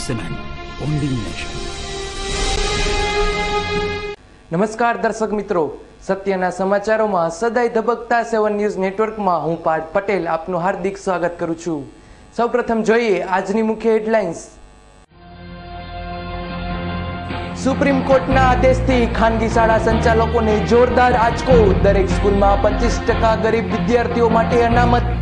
Ibon Cement, nation નમસ્કાર દર્શક મિત્રો. સત્યના સમાચારોમાં સદાય ધબકતા સેવન ન્યૂઝ નેટવર્કમાં હું પાર્થ પટેલ આપનું હાર્દિક સ્વાગત કરું છું. સૌપ્રથમ જોઈએ આજની મુખ્ય હેડલાઇન્સ. સુપ્રીમ કોર્ટના આદેશથી ખાનગી શાળા સંચાલકોને જોરદાર આંચકો. દરેક સ્કૂલમાં પચીસ ટકા ગરીબ વિદ્યાર્થીઓ માટે અનામત.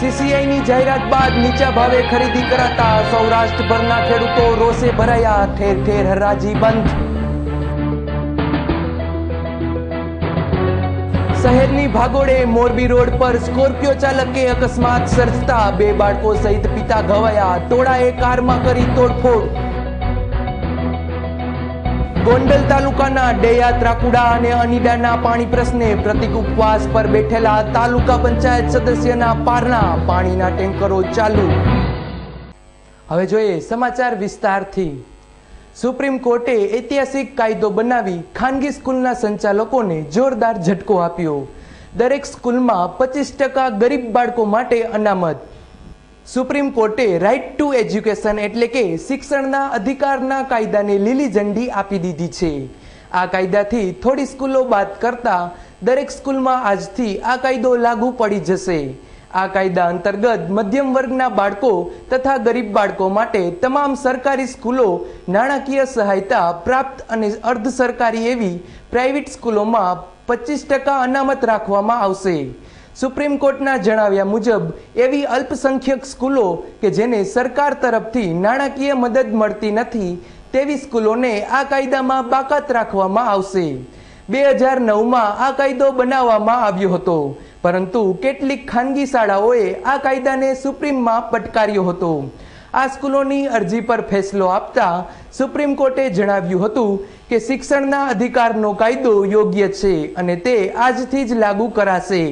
સીસીઆઈની જાહેરાત બાદ નીચા ભાવે ખરીદી કરાતા સૌરાષ્ટ્રભરના ખેડૂતો રોષે ભરાયા, ઠેર ઠેર હરાજી બંધ. શહેરની ભાગોળે મોરબી રોડ પર સ્કોર્પિયો ચાલકે અકસ્માત સર્જતા બે બાળકો સહિત પિતા ઘવાયા, ટોળાએ કારમાં કરી તોડફોડ. ગોંડલ તાલુકાના ડેયા, ત્રાકુડા અને અનિડાના પાણી પ્રશ્ને પ્રતિક ઉપવાસ પર બેઠેલા તાલુકા પંચાયત સદસ્યના પારના પાણીના ટેન્કરો ચાલુ. હવે જોઈએ સમાચાર વિસ્તારથી. સુપ્રીમ કોર્ટે ઐતિહાસિક કાયદો બનાવી ખાનગી સ્કૂલના સંચાલકોને જોરદાર ઝટકો આપ્યો. દરેક સ્કૂલમાં પચીસ ટકા ગરીબ બાળકો માટે અનામત. સુપ્રીમ કોર્ટે રાઇટ ટુ એજ્યુકેશન એટલે કે શિક્ષણના અધિકારના કાયદાને લીલી ઝંડી આપી દીધી છે. આ કાયદાથી થોડી સ્કૂલો બાદ કરતા દરેક સ્કૂલમાં આજથી આ કાયદો લાગુ પડી જશે. આ કાયદા અંતર્ગત મધ્યમ વર્ગના બાળકો તથા ગરીબ બાળકો માટે તમામ સરકારી સ્કૂલો નાણાકીય સહાયતા પ્રાપ્ત અને અર્ધ સરકારી એવી પ્રાઇવેટ સ્કૂલોમાં પચીસ ટકા અનામત રાખવામાં આવશે. સુપ્રીમ કોર્ટના જણાવ્યા મુજબ, એવી અલ્પસંખ્યક સ્કૂલો કે જેને સરકાર તરફથી નાણાકીય મદદ મળતી નથી, તેવી સ્કૂલોને આ કાયદામાં બાકાત રાખવામાં આવશે. બે હજાર નવમાં આ કાયદો બનાવવામાં આવ્યો હતો, પરંતુ કેટલીક ખાનગી શાળાઓએ આ કાયદાને સુપ્રીમમાં પટકાર્યો હતો. આ સ્કૂલોની અરજી પર ફેસલો આપતા સુપ્રીમ કોર્ટે જણાવ્યું હતું કે શિક્ષણના અધિકારનો કાયદો યોગ્ય છે અને તે આજથી જ લાગુ કરાશે.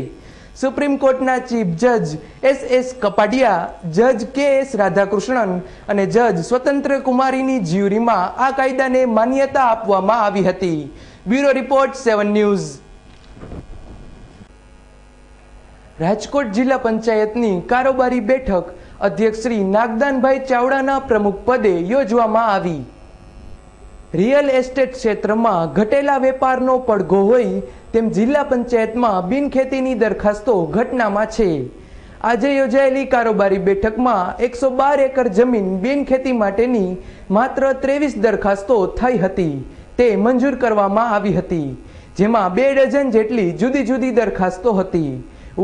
સુપ્રીમ કોર્ટના ચીફ જજ એસ એસ કપાડિયા, જજ કે એસ રાધાકૃષ્ણન અને જજ સ્વતંત્ર કુમારીની જ્યુરીમાં આ કાયદાને માન્યતા આપવામાં આવી હતી. Bureau report seven news. Rajkot જિલ્લા પંચાયતની કારોબારી બેઠક અધ્યક્ષ શ્રી નાગદાનભાઈ ચાવડાના પ્રમુખ પદે યોજવામાં આવી. રિયલ એસ્ટેટ ક્ષેત્રમાં ઘટેલા વેપારનો પડઘો હોય તેમ જિલ્લા પંચાયતમાં બિનખેતીની દરખાસ્તો ઘટનામાં છે. આજે યોજાયેલી કારોબારી બેઠકમાં એકસો બાર એકર જમીન બિનખેતી માટેની માત્ર ત્રેવીસ દરખાસ્તો થઈ હતી. તે મંજૂર કરવામાં આવી હતી, જેમાં બે ડઝન જેટલી જુદી જુદી દરખાસ્તો હતી.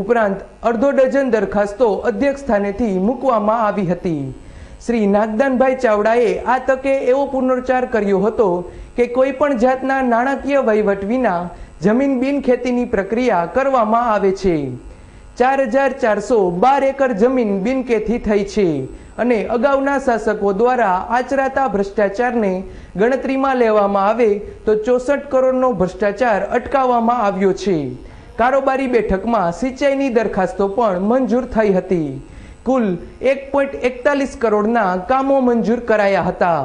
ઉપરાંત અડધો ડઝન દરખાસ્તો અધ્યક્ષ સ્થાનેથી મૂકવામાં આવી હતી. શ્રી નાગદાનભાઈ ચાવડાએ આ તકે એવો પુનરોચ્ચાર કર્યો હતો કે કોઈ પણ જાતના નાણાકીય વહીવટ વિના જમીન બિનખેતીની પ્રક્રિયા કરવામાં આવે છે. ચાર હજાર ચારસો બાર એકર જમીન બિનકેથી થઈ છે અને અગાઉના શાસકો દ્વારા આચરાતા ભ્રષ્ટાચારને ગણતરીમાં લેવામાં આવે તો ચોસઠ કરોડનો ભ્રષ્ટાચાર અટકાવવામાં આવ્યો છે. કારોબારી બેઠકમાં સિંચાઈની દરખાસ્તો પણ મંજૂર થઈ હતી. કુલ એક પોઈન્ટ એકતાલીસ કરોડના કામો મંજૂર કરાયા હતા.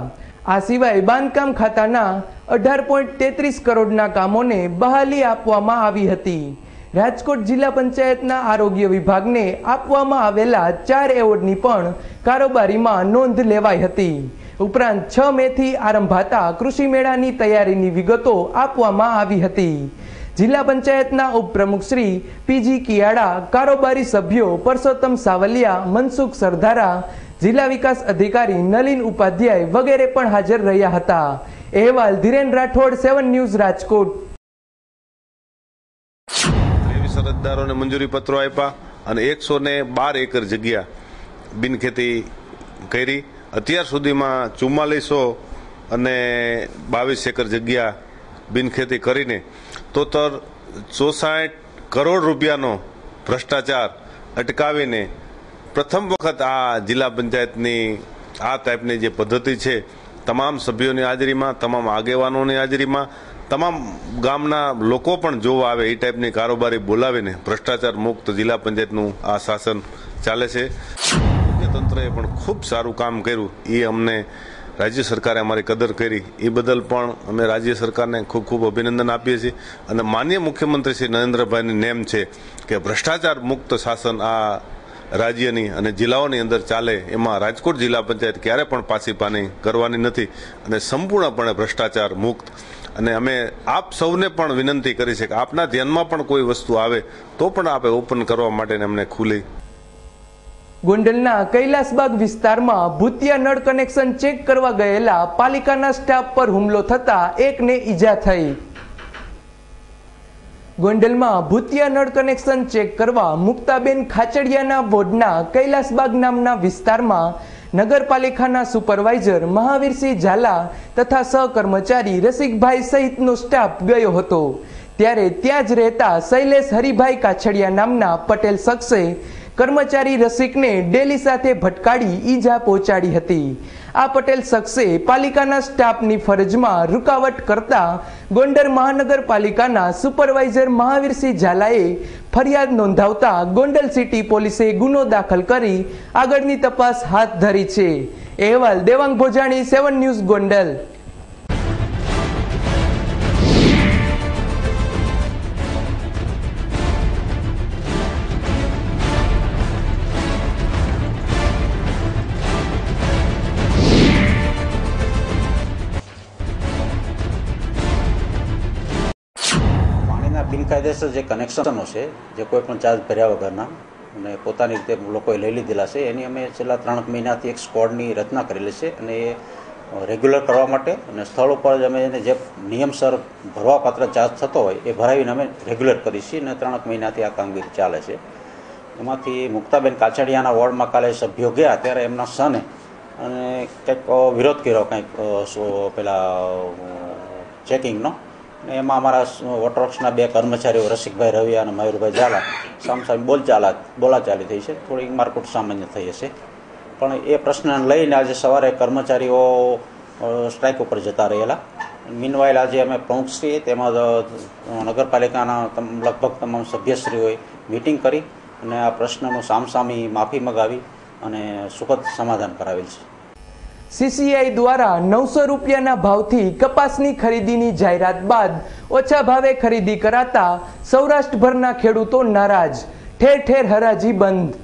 આ સિવાય બાંધકામ ખાતાના અઢાર પોઈન્ટ તેત્રીસ કરોડના કામોને બહાલી આપવામાં આવી હતી. રાજકોટ જિલ્લા પંચાયતના આરોગ્ય વિભાગને આપવામાં આવેલા ચાર એવોર્ડની પણ કારોબારીમાં નોંધ લેવાઈ હતી. ઉપરાંત છ મેથી આરંભાતા કૃષિ મેળાની તૈયારીની વિગતો આપવામાં આવી હતી. જિલ્લા પંચાયતના ઉપપ્રમુખ શ્રી પીજી કિયાડા, કારોબારી સભ્યો પરસોત્તમ સાવલિયા, મનસુખ સરદારા જિલ્લા વિકાસ અધિકારી નલિન ઉપાધ્યાય વગેરે પણ હાજર રહ્યા હતા. અહેવાલ ધીરેન રાઠોડ, સેવન ન્યૂઝ રાજકોટ. અરજદારોને મંજૂરી પત્રો આપ્યા અને એકસો ને બાર એકર જગ્યા બિનખેતી કરી. અત્યાર સુધીમાં ચુમ્માલીસો અને બાવીસ એકર જગ્યા બિનખેતી કરીને તોતર ચોસાઠ કરોડ રૂપિયાનો ભ્રષ્ટાચાર અટકાવીને પ્રથમ વખત આ જિલ્લા પંચાયતની આ ટાઈપની જે પદ્ધતિ છે, તમામ સભ્યોની હાજરીમાં, તમામ આગેવાનોની હાજરીમાં, તમામ ગામના લોકો પણ જોવા આવે એ ટાઈપની કારોબારી બોલાવીને ભ્રષ્ટાચાર મુક્ત જિલ્લા પંચાયતનું આ શાસન ચાલે છે. તંત્રએ પણ ખૂબ સારું કામ કર્યું. એ અમને રાજ્ય સરકારે અમારી કદર કરી. એ બદલ પણ અમે રાજ્ય સરકારને ખૂબ ખૂબ અભિનંદન આપીએ છીએ. અને માન્ય મુખ્યમંત્રી શ્રી નરેન્દ્રભાઈની નેમ છે કે ભ્રષ્ટાચાર મુક્ત શાસન આ રાજ્યની અને જિલ્લાઓની અંદર ચાલે એમાં રાજકોટ જિલ્લા પંચાયત ક્યારે પણ પાછી પાની કરવાની નથી અને સંપૂર્ણપણે ભ્રષ્ટાચાર મુક્ત. અને અમે આપ સૌને પણ વિનંતી કરી છે કે આપના ધ્યાનમાં પણ કોઈ વસ્તુ આવે તો પણ આપે ઓપન કરવા માટે અમને ખુલી ગોંડલના કૈલાસબાગ વિસ્તારમાં ભૂતિયા નળ કનેક્શન ચેક કરવા ગયેલા પાલિકાના સ્ટાફ પર હુમલો થતા એકને ઈજા થઈ. ગોંડલમાં ભૂતિયા નળ કનેક્શન ચેક કરવા મુક્તાબેન ખાચડિયાના વોર્ડના કૈલાસબાગ નામના વિસ્તારમાં નગરપાલિકાના સુપરવાઇઝર મહાવીરસિંહ ઝાલા તથા સહકર્મચારી રસિકભાઈ સહિતનો સ્ટાફ ગયો હતો. ત્યારે ત્યાં જ રહેતા શૈલેષ હરિભાઈ કાછડિયા નામના પટેલ શખ્સે કર્મચારી રસિકને ડેલી સાથે ભટકાડી ઈજા પહોંચાડી હતી. આ પટેલ શખ્સે પાલિકાના સ્ટાફની ફરજમાં રૂકાવટ કરતા ગોંડલ મહાનગરપાલિકાના સુપરવાઇઝર મહાવીરસિંહ ઝાલાએ ફરિયાદ નોંધાવતા ગોંડલ સિટી પોલીસે ગુનો દાખલ કરી આગળની તપાસ હાથ ધરી છે. અહેવાલ દેવાંગ ભોજાણી, સેવન ન્યૂઝ ગોંડલ. પાણીના બિનકાયદેસર જે કનેક્શનો છે, જે કોઈ પણ ચાર્જ ભર્યા વગરના, અને પોતાની રીતે લોકોએ લઈ લીધેલા છે, એની અમે છેલ્લા ત્રણ મહિનાથી એક સ્કોડની રચના કરેલી છે, અને એ રેગ્યુલર કરવા માટે અને સ્થળ ઉપર જ અમે એને જે નિયમસર ભરવાપાત્ર ચાર્જ થતો હોય, એ ભરાવીને અમે રેગ્યુલર કરી છીએ અને ત્રણક મહિનાથી આ કામગીરી ચાલે છે. એમાંથી મુક્તાબેન કાછડિયાના વોર્ડમાં કાલે સભ્યો ગયા, ત્યારે એમના સને અને કંઈક વિરોધ કર્યો, કંઈક પેલા ચેકિંગનો એમાં અમારા વોટરવર્ક્સના બે કર્મચારીઓ, રસિકભાઈ રવિયા અને મયુરભાઈ ઝાલા, સામસામે બોલચાલા બોલાચાલી થઈ છે. થોડીક મારકુટ સામાન્ય થઈ હશે. પણ એ પ્રશ્નને લઈને આજે સવારે કર્મચારીઓ સ્ટ્રાઇક ઉપર જતા રહેલા. મીનવાઇલ આજે અમે પ્રમુખશ્રી તેમજ નગરપાલિકાના લગભગ તમામ સભ્યશ્રીઓએ મિટિંગ કરી અને આ પ્રશ્નનું સામસામી માફી મગાવી અને સુખદ સમાધાન કરાવેલ છે. સીસીઆઈ દ્વારા નવસો રૂપિયાના ભાવથી કપાસની ખરીદીની જાહેરાત બાદ ઓછા ભાવે ખરીદી કરાતા સૌરાષ્ટ્રભરના ખેડૂતો નારાજ. ઠેર ઠેર હરાજી બંધ.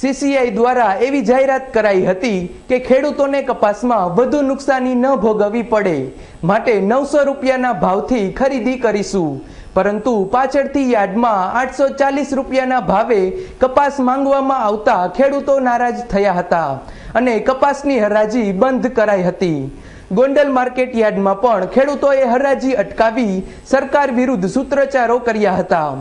સીસીઆઈ દ્વારા એવી જાહેરાત કરાઈ હતી કે ખેડૂતોને કપાસમાં વધુ નુકસાની ન ભોગવવી પડે. માટે નવસો રૂપિયાના ભાવથી ખરીદી કરીશું. પરંતુ પાછળથી યાર્ડમાં આઠસો ચાલીસ રૂપિયાના ભાવે કપાસ માંગવામાં આવતા ખેડૂતો નારાજ થયા હતા અને કપાસની હરાજી બંધ કરાઈ હતી. ગોંડલ માર્કેટ યાર્ડમાં પણ ખેડૂતોએ હરાજી અટકાવી સરકાર વિરુદ્ધ સૂત્રોચ્ચારો કર્યા હતા.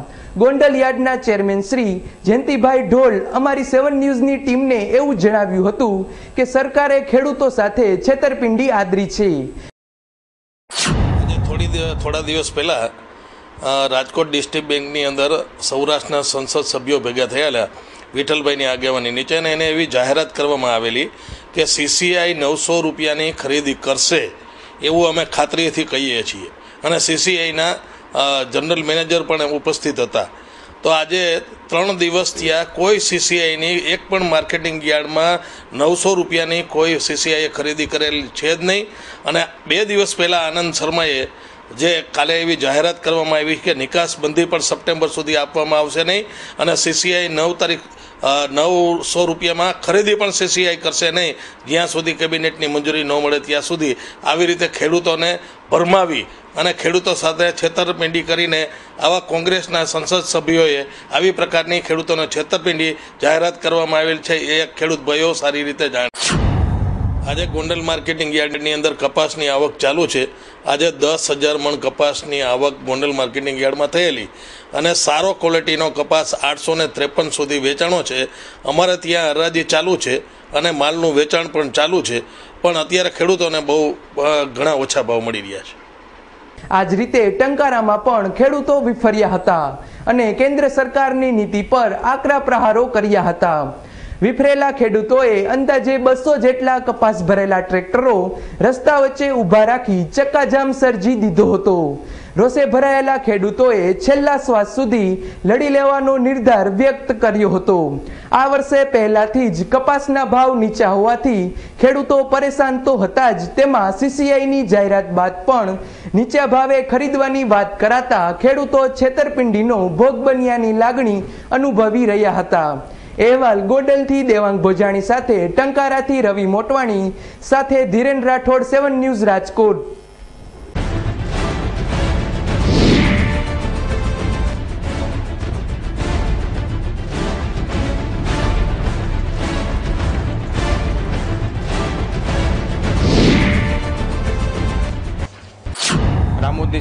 ગોંડલ યાર્ડના ચેરમેન શ્રી જયંતિભાઈ ઢોલ અમારી સેવન ન્યૂઝની ટીમને એવું જણાવ્યું હતું કે સરકારે ખેડૂતો સાથે છેતરપિંડી આદરી છે. થોડી થોડા દિવસ પહેલાં રાજકોટ ડિસ્ટ્રિક્ટ બેંકની અંદર સૌરાષ્ટ્રના સંસદ સભ્યો ભેગા થયેલા વિઠ્ઠલભાઈની આગેવાની નીચે અને એને એવી જાહેરાત કરવામાં આવેલી કે સીસીઆઈ નવસો રૂપિયાની ખરીદી કરશે એવું અમે ખાતરીથી કહીએ છીએ. અને સીસીઆઈના જનરલ મેનેજર પણ ઉપસ્થિત હતા. તો આજે ત્રણ દિવસ થયા કોઈ સીસીઆઈની એક પણ માર્કેટિંગ યાર્ડમાં નવસો રૂપિયાની કોઈ સીસીઆઈએ ખરીદી કરેલી છે જ નહીં. અને બે દિવસ પહેલાં આનંદ શર્માએ જે કાલે એવી જાહેરાત કરવામાં આવી કે નિકાસ બંધી પણ સપ્ટેમ્બર સુધી આપવામાં આવશે નહીં અને સીસીઆઈ નવ તારીખ નવસો રૂપિયામાં ખરીદી પણ સીસીઆઈ કરશે નહીં. જ્યાં સુધી કેબિનેટની મંજૂરી ન મળે ત્યાં સુધી આવી રીતે ખેડૂતોને ભરમાવી અને ખેડૂતો સાથે છેતરપિંડી કરીને આવા કોંગ્રેસના સંસદ સભ્યોએ આવી પ્રકારની ખેડૂતોને છેતરપિંડી જાહેરાત કરવામાં આવેલ છે. એ ખેડૂત ભાઈઓ સારી રીતે જાણે. આજે ગોંડલ માર્કેટિંગ યાર્ડની અંદર કપાસની આવક ચાલુ છે. આજે દસ હજાર મણ કપાસની આવક ગોંડલ માર્કેટિંગ યાર્ડમાં થયેલી અને સારો ક્વોલિટીનો કપાસ આઠસો ને ત્રેપન સુધી વેચાણો છે. અમારે ત્યાં હરાજી ચાલુ છે અને માલનું વેચાણ પણ ચાલુ છે. પણ અત્યારે ખેડૂતોને બહુ ઘણા ઓછા ભાવ મળી રહ્યા છે. આ જ રીતે ટંકારામાં પણ ખેડૂતો વિફર્યા હતા અને કેન્દ્ર સરકારની નીતિ પર આકરા પ્રહારો કર્યા હતા. વિફરેલા ખેડૂતોએ અંદાજે બસો જેટલા કપાસ ભરેલા ટ્રેક્ટરો રસ્તા વચ્ચે ઊભા રાખી ચક્કાજામ સર્જી દીધો હતો. રોષે ભરાયેલા ખેડૂતોએ છેલ્લા શ્વાસ સુધી લડી લેવાનો નિર્ધાર વ્યક્ત કર્યો હતો. આ વર્ષે પહેલાથી જ કપાસના ભાવ નીચા હોવાથી ખેડૂતો પરેશાન તો હતા જ, તેમાં સીસીઆઈની જાહેરાત બાદ પણ નીચા ભાવે ખરીદવાની વાત કરાતા ખેડૂતો છેતરપિંડીનો ભોગ બન્યાની લાગણી અનુભવી રહ્યા હતા. અહેવાલ ગોડલથી દેવાંગ ભોજાણી સાથે ટંકારાથી રવિ મોટવાણી સાથે ધીરેન રાઠોડ સેવન ન્યૂઝ રાજકોટ.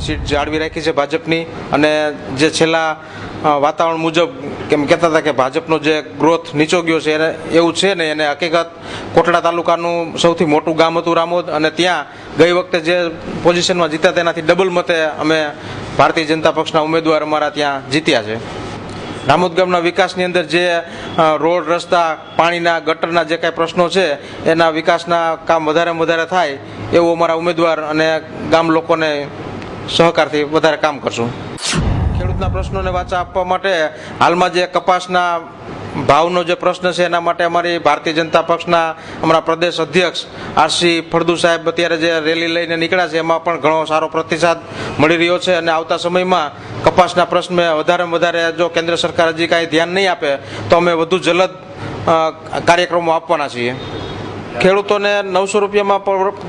રામોદની સીટ જાળવી રાખી છે ભાજપની અને જે છેલ્લા વાતાવરણ મુજબ કેમ કહેતા હતા કે ભાજપનો જે ગ્રોથ નીચો ગયો છે એને એવું છે ને એને હકીકત કોટડા તાલુકાનું સૌથી મોટું ગામ હતું રામોદ અને ત્યાં ગઈ વખતે જે પોઝિશનમાં જીત્યા તેનાથી ડબલ મતે અમે ભારતીય જનતા પક્ષના ઉમેદવાર અમારા ત્યાં જીત્યા છે. રામોદ ગામના વિકાસની અંદર જે રોડ, રસ્તા, પાણીના, ગટરના જે કાંઈ પ્રશ્નો છે એના વિકાસના કામ વધારે વધારે થાય એવું અમારા ઉમેદવાર અને ગામ લોકોને સહકારથી વધારે કામ કરશું. ખેડૂતના પ્રશ્નોને વાચા આપવા માટે હાલમાં જે કપાસના ભાવનો જે પ્રશ્ન છે એના માટે અમારી ભારતીય જનતા પક્ષના અમારા પ્રદેશ અધ્યક્ષ આરસી ફળદુ સાહેબ અત્યારે જે રેલી લઈને નીકળ્યા છે, એમાં પણ ઘણો સારો પ્રતિસાદ મળી રહ્યો છે અને આવતા સમયમાં કપાસના પ્રશ્ને વધારેમાં વધારે જો કેન્દ્ર સરકાર હજી કાંઈ ધ્યાન નહીં આપે, તો અમે વધુ જલદ કાર્યક્રમો આપવાના છીએ. ખેડૂતોને નવસો રૂપિયામાં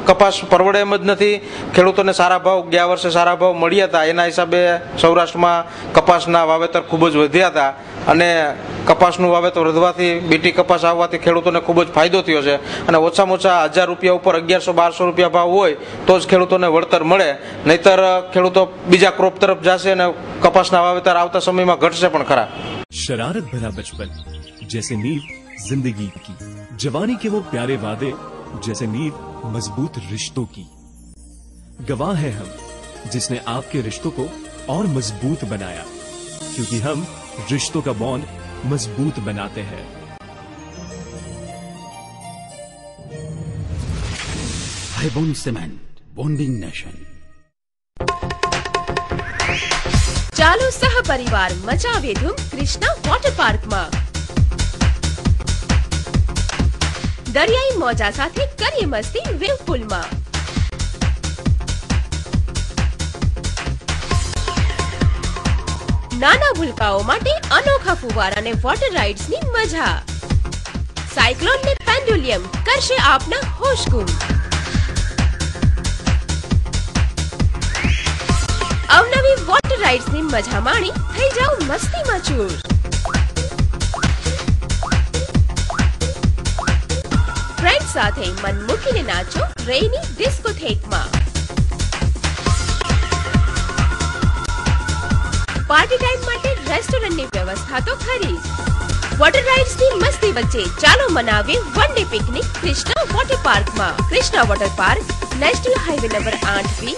કપાસ પરવડે એમ જ નથી. ખેડૂતોને સારા ભાવ, ગયા વર્ષે સારા ભાવ મળ્યા હતા. એના હિસાબે સૌરાષ્ટ્રમાં કપાસના વાવેતર ખૂબ જ વધ્યા હતા. અને કપાસનું વાવેતર વધવાથી બીટી કપાસ આવવાથી ખેડૂતોને ખૂબ જ ફાયદો થયો છે. અને ઓછામાં ઓછા હજાર રૂપિયા ઉપર અગિયારસો બારસો રૂપિયા ભાવ હોય, તો જ ખેડૂતોને વળતર મળે. નહીતર ખેડૂતો બીજા ક્રોપ તરફ જશે અને કપાસના વાવેતર આવતા સમયમાં ઘટશે પણ ખરા. શરારત ભરા બચપન. જૈસે નીવ જિંદગી કી. जवानी के वो प्यारे वादे जैसे नींव मजबूत रिश्तों की गवाह है हम जिसने आपके रिश्तों को और मजबूत बनाया क्योंकि हम रिश्तों का बॉन्ड मजबूत बनाते हैं Ibon Cement, bonding nation. ચાલો સહપરિવાર મચાવીએ ધૂમ કૃષ્ણા વોટર પાર્કમાં દરિયાઈ મોજા સાથે કરીએ મસ્તી વેવ પુલમાં નાના ભૂલકાઓ માટે અનોખા ફુવારા અને વોટર રાઇડ્સની મજા. સાયક્લોન ને પેન્ડુલિયમ કરશે આપના હોશ ગુમ અવનવી વોટર રાઇડ્સની મજા માણી થઈ જાઓ મસ્તીમાં ચૂર. ફ્રેન્ડ સાથે મન મૂકીને નાચો રેની ડિસ્કોથેકમાં. પાર્ટી ટાઈમ માટે રેસ્ટોરન્ટની વ્યવસ્થા તો ખરી વોટર રાઇડ્સની મસ્તી વચ્ચે ચાલો મનાવીએ one day picnic Krishna water પાર્કમાં Krishna water park national highway number આઠ બી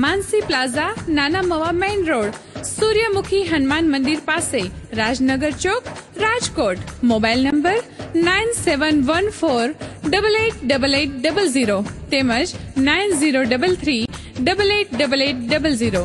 Mansi plaza, Nana Mava main road, Suryamukhi Hanuman મંદિર પાસે, Rajnagar chowk, Rajkot. Mobile number nine seven one four double eight double eight double zero તેમજ nine zero double three double eight double eight double zero.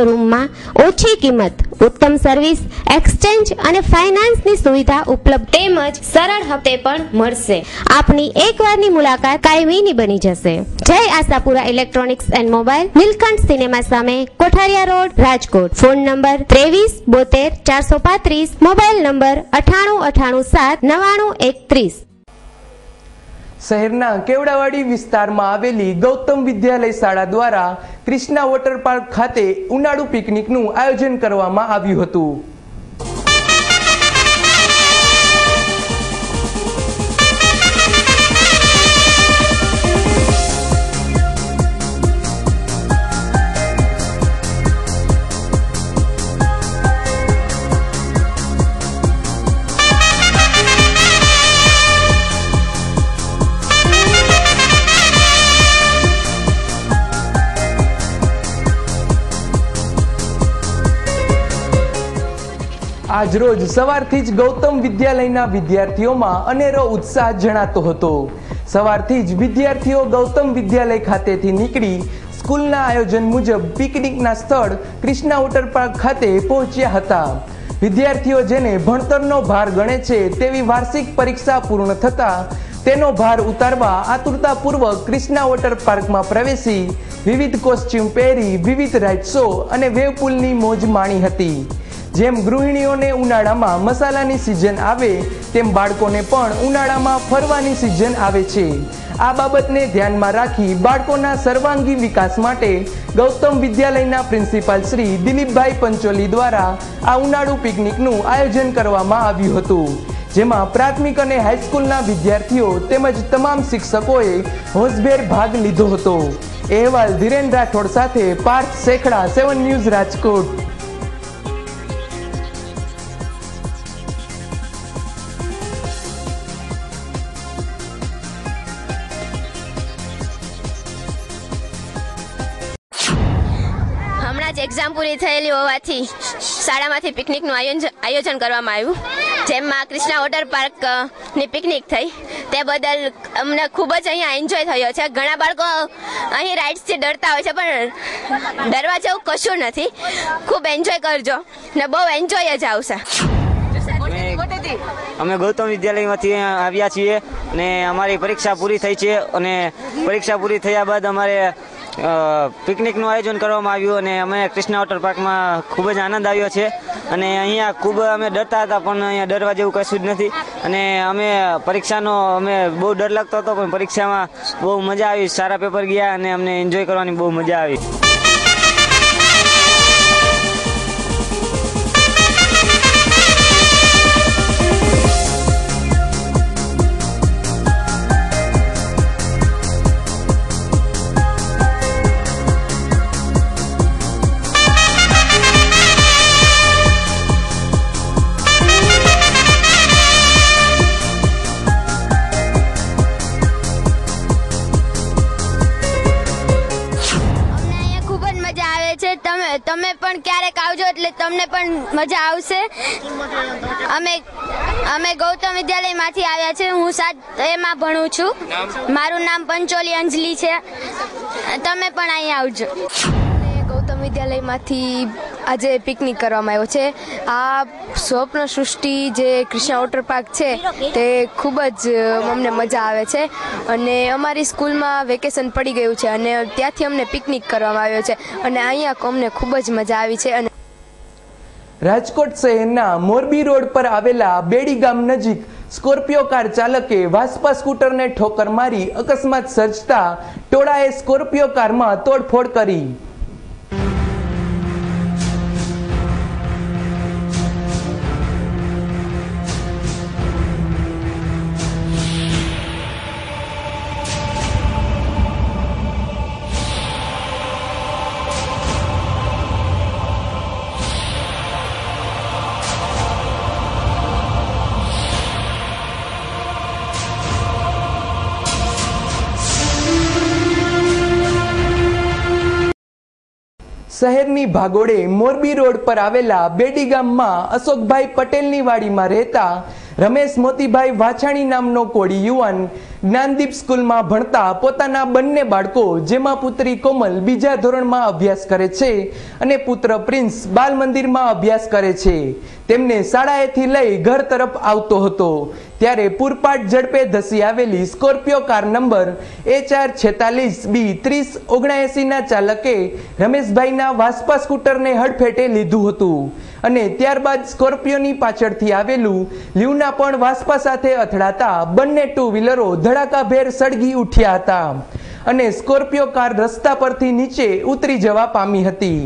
શોરૂમમાં ઓછી કિંમત, ઉત્તમ service, exchange અને ફાઇનાન્સની સુવિધા ઉપલબ્ધ તેમજ સરળ હપ્તે પણ મળશે. આપની એકવારની મુલાકાત કાયમીની બની જશે. Jay Ashapura electronics and mobile, Nilkanth cinema સામે, Kothariya road, Rajkot. Phone number ત્રેવીસ બોતેર ચારસો પાંત્રીસ, મોબાઈલ નંબર અઠાણું અઠાણું સાત નવાણું એકત્રીસ. શહેરના કેવડાવાડી વિસ્તારમાં આવેલી ગૌતમ વિદ્યાલય શાળા દ્વારા ક્રિષ્ના વોટર પાર્ક ખાતે ઉનાળુ પિકનિકનું આયોજન કરવામાં આવ્યું હતું. આજરોજ સવારથી જ ગૌતમ વિદ્યાલયના વિદ્યાર્થીઓમાં અનેરો ઉત્સાહ જણાતો હતો. સવારથી જ વિદ્યાર્થીઓ ગૌતમ વિદ્યાલય ખાતેથી નીકળી સ્કૂલના આયોજન મુજબ પિકનિકના સ્થળ ક્રિષ્ના વોટર પાર્ક ખાતે પહોંચ્યા હતા. વિદ્યાર્થીઓ જેને ભણતરનો ભાર ગણે છે તેવી વાર્ષિક પરીક્ષા પૂર્ણ થતા તેનો ભાર ઉતારવા આતુરતાપૂર્વક ક્રિષ્ના વોટર પાર્કમાં પ્રવેશી, વિવિધ કોસ્ચ્યુમ પહેરી, વિવિધ રાઇડ શો અને વેવ પુલની મોજ માણી હતી. જેમ ગૃહિણીઓને ઉનાળામાં મસાલાની સિઝન આવે, તેમ બાળકોને પણ ઉનાળામાં ફરવાની સિઝન આવે છે. આ બાબતને ધ્યાનમાં રાખી બાળકોના સર્વાંગી વિકાસ માટે ગૌતમ વિદ્યાલયના પ્રિન્સિપાલ શ્રી દિલીપભાઈ પંચોલી દ્વારા આ ઉનાળુ પિકનિકનું આયોજન કરવામાં આવ્યું હતું, જેમાં પ્રાથમિક અને હાઈસ્કૂલના વિદ્યાર્થીઓ તેમજ તમામ શિક્ષકોએ હોંશભેર ભાગ લીધો હતો. અહેવાલ ધીરેન રાઠોડ સાથે પાર્થ શેખડા, સેવન ન્યૂઝ રાજકોટ. હમણાં પૂરી થયેલી હોવાથી શાળામાંથી પિકનિકનું આયોજન કરવામાં આવ્યું. જેમાં કૃષ્ણા વોટર પાર્કની પિકનિક થઈ. તે બદલ અમને ખૂબ જ અહીંયા એન્જોય થયો છે. ઘણા બાળકો અહીં રાઇડ્સથી ડરતા હોય છે, પણ ડરવા જેવું કશું નથી. ખૂબ એન્જોય કરજો ને બહુ એન્જોય જ આવશે. અમે ગૌતમ વિદ્યાલયમાંથી આવ્યા છીએ અને અમારી પરીક્ષા પૂરી થઈ છે અને પરીક્ષા પૂરી થયા બાદ અમારે પિકનિકનું આયોજન કરવામાં આવ્યું અને અમે કૃષ્ણા વોટર પાર્કમાં ખૂબ જ આનંદ આવ્યો છે. અને અહીંયા ખૂબ અમે ડરતા હતા, પણ અહીંયા ડરવા જેવું કશું જ નથી. અને અમે પરીક્ષાનો, અમે બહુ ડર લાગતો હતો, પણ પરીક્ષામાં બહુ મજા આવી. સારા પેપર ગયા અને અમને એન્જોય કરવાની બહુ મજા આવી. અમે ગૌતમ વિદ્યાલયમાંથી આવ્યા છે હું સાત એમાં ભણું છું. મારું નામ પંચોલી અંજલિ છે. તમે પણ અહીંયા આવજો. ગૌતમ વિદ્યાલયમાંથી આજે પિકનિક કરવામાં આવ્યો છે. આ સ્વપ્ન સૃષ્ટિ જે કૃષ્ણા વોટર પાર્ક છે તે ખૂબ જ અમને મજા આવે છે. અને અમારી સ્કૂલમાં વેકેશન પડી ગયું છે અને ત્યાંથી અમને પિકનિક કરવામાં આવ્યો છે. અને અહીંયા અમને ખૂબ જ મજા આવી છે અને રાજકોટ શહેરના મોરબી રોડ પર આવેલા બેડી ગામ નજીક સ્કોર્પિયો કાર ચાલકે વાસ્પા સ્કૂટરને ઠોકર મારી અકસ્માત સર્જતા ટોળાએ સ્કોર્પિયો કારમાં તોડફોડ કરી. શહેરની ભાગોળે મોરબી રોડ પર આવેલા બેડી ગામમાં અશોકભાઈ પટેલની વાડીમાં રહેતા રમેશ મોતીભાઈ વાછાણી નામનો કોળી યુવાન જ્ઞાનદીપ સ્કૂલમાં ભણતા પોતાના બંને બાળકો, જેમાં પુત્રી કોમલ બીજા ધોરણમાં અભ્યાસ કરે છે અને પુત્ર પ્રિન્સ બાલ મંદિરમાં અભ્યાસ કરે છે. તેમને શાળાએથી લઈ ઘર તરફ આવતો હતો. ત્યારે પૂરપાટ ઝડપે ધસી આવેલી સ્કોર્પિયો કાર નંબર એ ચાર છેતાલીસ બી ત્રીસ ઓગણએંસીના ચાલકે રમેશભાઈના વાસ્પા સ્કૂટરને હડફેટે લીધું હતું અને ત્યારબાદ સ્કોર્પિયોની પાછળથી આવેલું લ્યુના પણ વાસ્પા સાથે અથડાતા બંને ટુ વ્હીલરો ધડાકાભેર સળગી ઉઠ્યા હતા અને સ્કોર્પિયો કાર રસ્તા પરથી નીચે ઉતરી જવા પામી હતી.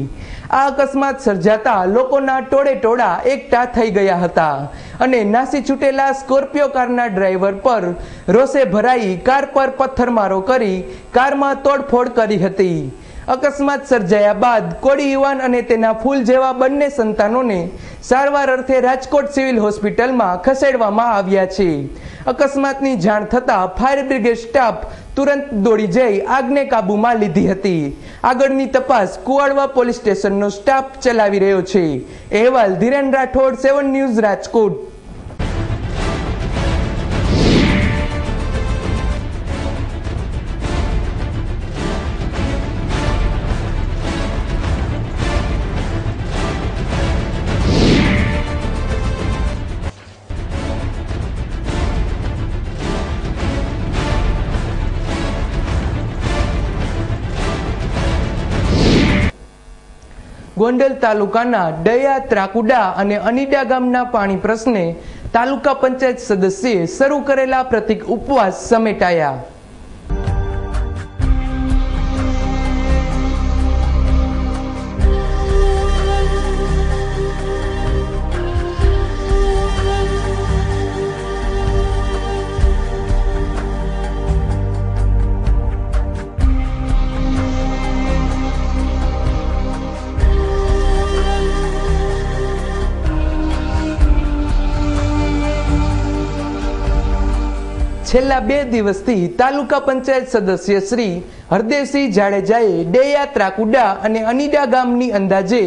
આ અકસ્માત સર્જાતા લોકોના ટોળે ટોળા એકઠા થઈ ગયા હતા અને નાસી છૂટેલા સ્કોર્પિયો કારના ડ્રાઈવર પર રોષે ભરાઈ કાર પર પથ્થરમારો કરી કારમાં તોડફોડ કરી હતી. અકસ્માત સર્જાયા બાદ કોડી યુવાન અને તેના ફૂલ જેવા બંને સંતાનોને સારવાર અર્થે રાજકોટ સિવિલ હોસ્પિટલમાં ખસેડવામાં આવ્યા છે. અકસ્માતની જાણ થતાં ફાયર બ્રિગેડ સ્ટાફ તુરંત દોડી જઈ આગને કાબૂમાં લીધી હતી. આગળની તપાસ કુવાડવા પોલીસ સ્ટેશનનો સ્ટાફ ચલાવી રહ્યો છે. અહેવાલ ધીરેન રાઠોડ, સેવન ન્યૂઝ રાજકોટ. ગોંડલ તાલુકાના ડયા ત્રાકુડા અને અનીડા ગામના પાણી પ્રશ્ને તાલુકા પંચાયત સદસ્યે શરૂ કરેલા પ્રતિક ઉપવાસ સમેટાયા. છેલ્લા બે દિવસથી તાલુકા પંચાયત સદસ્ય શ્રી હરદેવસિંહ જાડેજાએ ડેયા ત્રાકુડા અને અનીડા ગામની અંદાજે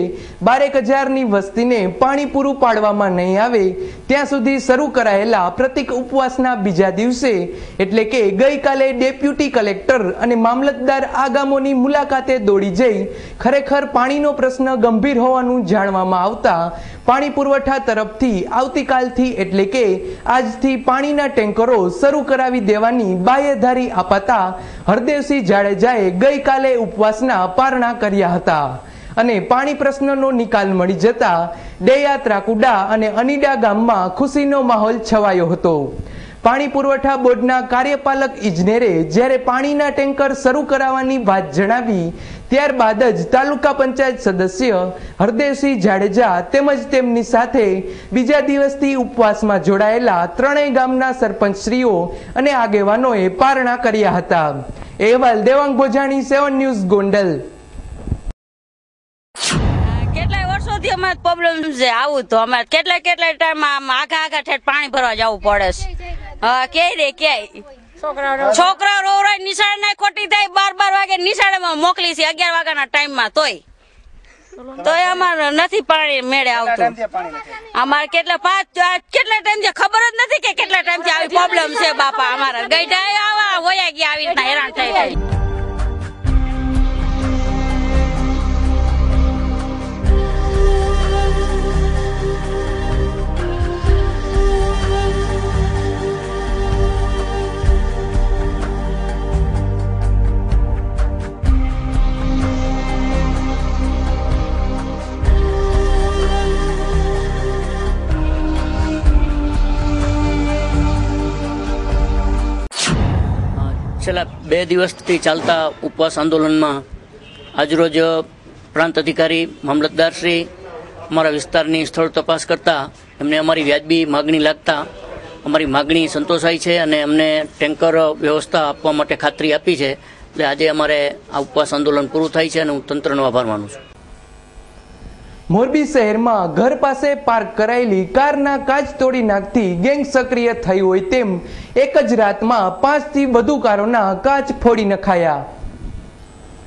બારેક હજારની વસ્તીને પાણી પૂરું પાડવામાં નહીં આવે, ત્યાં સુધી શરૂ કરાયેલા પ્રતિક ઉપવાસના બીજા દિવસે, એટલે કે ગઈકાલે ડેપ્યુટી કલેક્ટર અને મામલતદાર આ ગામોની મુલાકાતે દોડી જઈ ખરેખર પાણીનો પ્રશ્ન ગંભીર હોવાનું જાણવામાં આવતા પાણી પુરવઠા તરફથી આવતીકાલથી એટલે કે આજથી પાણીના ટેન્કરો શરૂ કરાવી દેવાની બાહેધારી અપાતા હરદેવસિંહ જાડેજાએ ગઈકાલે ઉપવાસના પારણા કર્યા હતા અને પાણી પ્રશ્નનો નિકાલ મળી જતા ડેયા ત્રાકુડા અને અનીડા ગામમાં ખુશીનો માહોલ છવાયો હતો. પાણી પુરવઠા બોર્ડના કાર્યપાલક ઇજનેરે જ્યારે પાણીના ટેન્કર શરૂ કરાવવાની વાત જણાવી, ત્યારબાદ જ તાલુકા પંચાયત સદસ્ય હરદેવસિંહ જાડેજા તેમજ તેમની સાથે બીજા દિવસથી ઉપવાસમાં જોડાયેલા ત્રણેય ગામના સરપંચશ્રીઓ અને આગેવાનોએ પારણા કર્યા હતા. અહેવાલ દેવાંગ ભોજાણી સેવન ન્યૂઝ ગોંડલ. કેટલાય વર્ષોથી અમારે પ્રોબ્લેમ છે આવું તો. અમારે કેટલા કેટલા ટાઈમ આમ આઘા આઘા ઠેઠ પાણી ભરવા જવું પડે છે. હા કે રે ક્યાંય. છોકરા રોવરાય નિશાળે ના ખોટી થાય બાર બાર વાગે નિશાળે મોકલી છે અગિયાર વાગ્યાના ટાઈમમાં તોય. તોય અમારે નથી પાણી મેળે આવતું. અમારે કેટલા પાંચ કેટલા ટાઈમથી ખબર જ નથી કે કેટલા ટાઈમથી આવી પ્રોબ્લેમ છે બાપા અમારા. ગઈઢા આવા હોયા ગયા આવી રીતના હેરાન થઈ બે દિવસથી ચાલતા ઉપવાસ આંદોલનમાં આજરોજ પ્રાંત અધિકારી મામલતદારશ્રી અમારા વિસ્તારની સ્થળ તપાસ કરતા એમને અમારી વ્યાજબી માગણી લાગતા અમારી માગણી સંતોષાઈ છે અને અમને ટેન્કર વ્યવસ્થા આપવા માટે ખાતરી આપી છે. એટલે આજે અમારે આ ઉપવાસ આંદોલન પૂરું થાય છે અને હું તંત્રનો આભાર માનું છું. મોરબી શહેરમાં ઘર પાસે પાર્ક કરાયેલી કારના કાચ તોડી નાખતી ગેંગ સક્રિય થઈ હોય તેમ એક જ રાતમાં પાંચથી વધુ કારોના કાચ ફોડી નખાયા.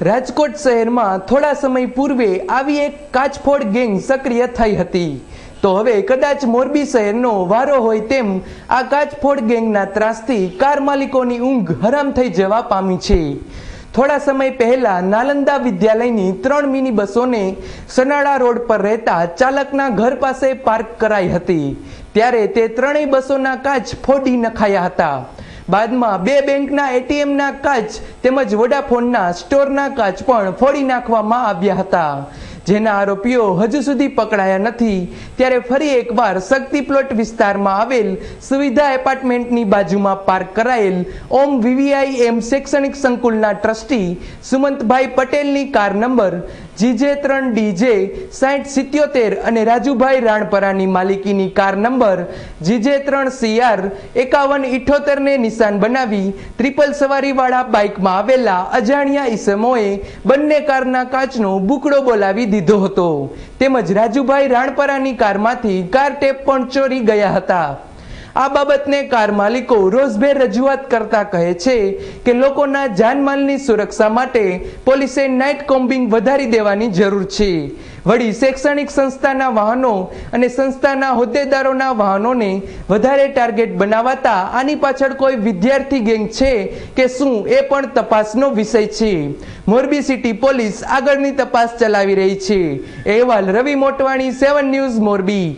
રાજકોટ શહેરમાં થોડા સમય પૂર્વે આવી એક કાચફોડ ગેંગ સક્રિય થઈ હતી. તો હવે કદાચ મોરબી શહેરનો વારો હોય તેમ આ કાચફોડ ગેંગના ત્રાસથી કાર માલિકોની ઊંઘ હરામ થઈ જવા પામી છે. થોડા સમય પહેલા નાલંદા વિદ્યાલયની ત્રણ મિની બસોને સનાળા રોડ પર રહેતા ચાલકના ઘર પાસે પાર્ક કરાઈ હતી. ત્યારે તે ત્રણેય બસોના કાચ ફોડી નખાયા હતા. બાદમાં બે બેંકના એટીએમના કાચ તેમજ વોડાફોનના સ્ટોરના કાચ પણ ફોડી નાખવામાં આવ્યા હતા. જેના આરોપીઓ હજુ સુધી પકડાયા નથી, ત્યારે ફરી એકવાર શક્તિ પ્લોટ વિસ્તારમાં આવેલ સુવિધા એપાર્ટમેન્ટની બાજુમાં પાર્ક કરાયેલ ઓમ વીવીઆઈ એમ શૈક્ષણિક સંકુલના ટ્રસ્ટી સુમંતભાઈ પટેલની કાર નંબર જીજે ત્રણ ડીજે સાઠ સિત્યોતેર અને રાજુભાઈ રાણપરાની માલિકીની કાર નંબર જીજે ત્રણ સીઆર એકાવન ઇઠોતેરને નિશાન બનાવી ત્રિપલ સવારીવાળા બાઇકમાં આવેલા અજાણ્યા ઈસમોએ બંને કારના કાચનો બુકડો બોલાવી દીધો હતો. તેમજ રાજુભાઈ રાણપરાની કારમાંથી કાર ટેપ પણ ચોરી ગયા હતા. આ બાબતને કાર માલિકો રોજભેર રજૂઆત કરતા કહે છે કે લોકોના જાનમાલની સુરક્ષા માટે પોલીસે નાઇટ કોમ્બિંગ વધારી દેવાની જરૂર છે. વળી શૈક્ષણિક સંસ્થાના વાહનો અને સંસ્થાના હોદ્દેદારોના વાહનોને વધારે ટાર્ગેટ બનાવાતા આની પાછળ કોઈ વિદ્યાર્થી ગેંગ છે કે શું એ પણ તપાસનો વિષય છે. મોરબી સિટી પોલીસ આગળની તપાસ ચલાવી રહી છે. અહેવાલ રવિ મોટવાણી, સેવન ન્યૂઝ મોરબી.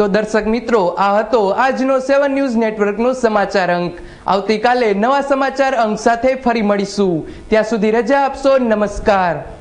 તો દર્શક મિત્રો, આ હતો આજનો સેવન ન્યૂઝ નેટવર્કનો સમાચાર અંક. આવતીકાલે નવા સમાચાર અંક સાથે ફરી મળીશું. ત્યાં સુધી રજા આપશો. નમસ્કાર.